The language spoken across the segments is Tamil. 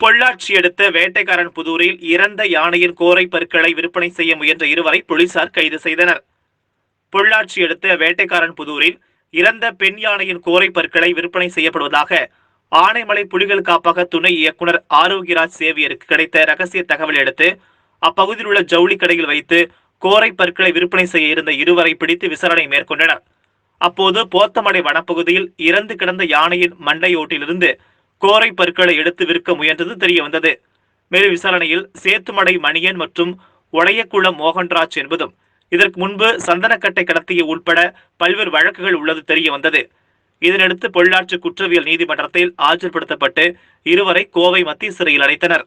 பொள்ளாச்சி அடுத்த வேட்டைக்காரன் புதூரில் இறந்த யானையின் கோரை பற்களை விற்பனை செய்ய முயன்ற இருவரை போலீசார் கைது செய்தனர். பொள்ளாச்சி அடுத்த வேட்டைக்காரன் புதூரில் இறந்த பெண் யானையின் கோரை பற்களை விற்பனை செய்யப்படுவதாக ஆனைமலை புலிகள் காப்பக துணை இயக்குனர் ஆரோக்கியராஜ் சேவியருக்கு கிடைத்த ரகசிய தகவல் அடுத்து அப்பகுதியில் உள்ள ஜவுளி கடையில் வைத்து கோரை பற்களை விற்பனை செய்ய இருந்த இருவரை பிடித்து விசாரணை மேற்கொண்டனர். அப்போது போத்தமடை வனப்பகுதியில் இறந்து கிடந்த யானையின் மண்டையோட்டிலிருந்து கோரை பற்களை எடுத்து விற்க முயன்றது தெரிய வந்தது மேலும் விசாரணையில் சேத்துமடை மணியன் மற்றும் ஒளையக்குளம் மோகன்ராஜ் என்பதும் இதற்கு முன்பு சந்தனக்கட்டை கடத்திய உட்பட பல்வேறு வழக்குகள் உள்ளது தெரிய வந்தது இதனடுத்து பொள்ளாச்சி குற்றவியல் நீதிமன்றத்தில் ஆஜர்படுத்தப்பட்டு இருவரை கோவை மத்திய சிறையில் அடைத்தனர்.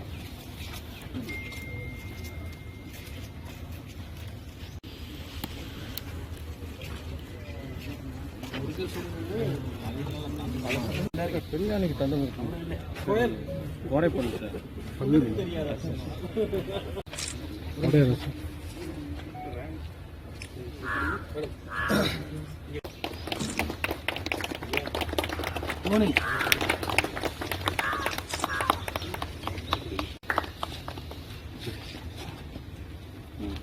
பெண்யானைக்கு தந்தம் இருக்கு கோயல் கோரைப்பள்ளி சார் அப்படியே